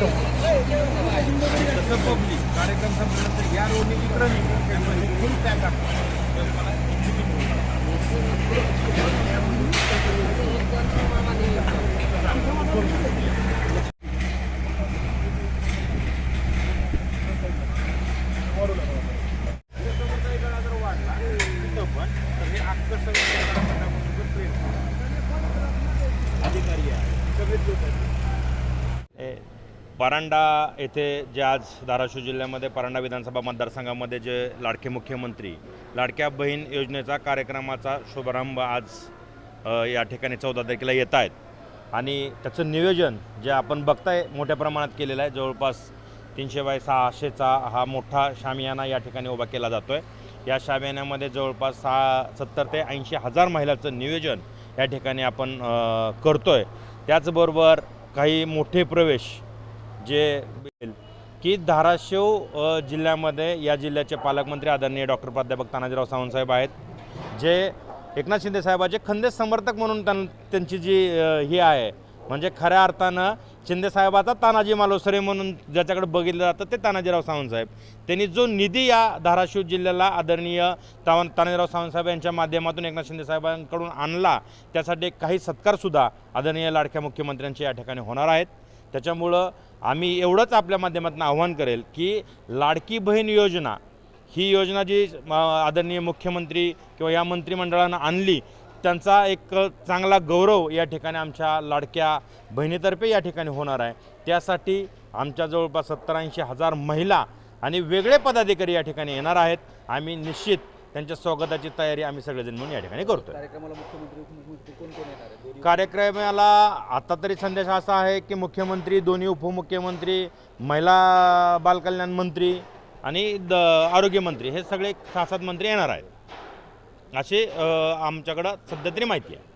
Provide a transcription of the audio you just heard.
तसं पब्लिक कार्यक्रम संपल्यानंतर या रोडने विक्रम त्यामुळे फुल पॅक वाढला पण तर हे आकर्षण अधिकारी आहे सगळेच परांडा येथे जे आज धाराशिव जिल्ह्यामध्ये परांडा विधानसभा मतदारसंघामध्ये जे लाडके मुख्यमंत्री लाडक्या बहीण योजनेचा कार्यक्रमाचा शुभारंभ आज या ठिकाणी चौदा तारखेला येत आहेत. आणि त्याचं नियोजन जे आपण बघताय मोठ्या प्रमाणात केलेलं आहे जवळपास तीनशे बाय सहाशेचा हा मोठा शामियाना या ठिकाणी उभा केला जातो आहे या शामियान्यामध्ये जवळपास सहा सत्तर ते ऐंशी हजार महिलाचं नियोजन या ठिकाणी आपण करतो आहे त्याचबरोबर काही मोठे प्रवेश जे की धाराशिव जिल्ह्यामध्ये या जिल्ह्याचे पालकमंत्री आदरणीय डॉक्टर प्राध्यापक तानाजीराव सावंतसाहेब आहेत जे एकनाथ शिंदे साहेबाचे खंदे समर्थक म्हणून त्यां त्यांची जी ही आहे म्हणजे खऱ्या अर्थानं शिंदेसाहेबाचा तानाजी मालोसरे म्हणून ज्याच्याकडे बघितलं जातं ते तानाजीराव सावंतसाहेब त्यांनी जो निधी या धाराशिव जिल्ह्याला आदरणीय तावन तानाजीराव सावंतसाहेब यांच्या माध्यमातून एकनाथ शिंदेसाहेबांकडून आणला त्यासाठी काही सत्कारसुद्धा आदरणीय लाडक्या मुख्यमंत्र्यांचे या ठिकाणी होणार आहेत. त्याच्यामुळं आम्ही एवढंच आपल्या माध्यमातून आव्हान करेल की लाडकी बहीण योजना ही योजना जी आदरणीय मुख्यमंत्री किंवा या मंत्रिमंडळानं आणली त्यांचा एक चांगला गौरव या ठिकाणी आमच्या लाडक्या बहिणीतर्फे या ठिकाणी होणार आहे. त्यासाठी आमच्या जवळपास सत्तर ऐंशी हजार महिला आणि वेगळे पदाधिकारी या ठिकाणी येणार आहेत. आम्ही निश्चित त्यांच्या स्वागताची तयारी आम्ही सगळेजण म्हणून या ठिकाणी करतोय. कार्यक्रमाला मुख्यमंत्री उपमुख्यमंत्री कोण कोण येणार आहे? दोन्ही कार्यक्रमाला आता तरी संदेश असा आहे की मुख्यमंत्री दोन्ही उपमुख्यमंत्री महिला बालकल्याण मंत्री आणि द आरोग्यमंत्री हे सगळे सहा सात मंत्री येणार आहेत. असे अ, आमच्याकडं सध्या तरी माहिती आहे.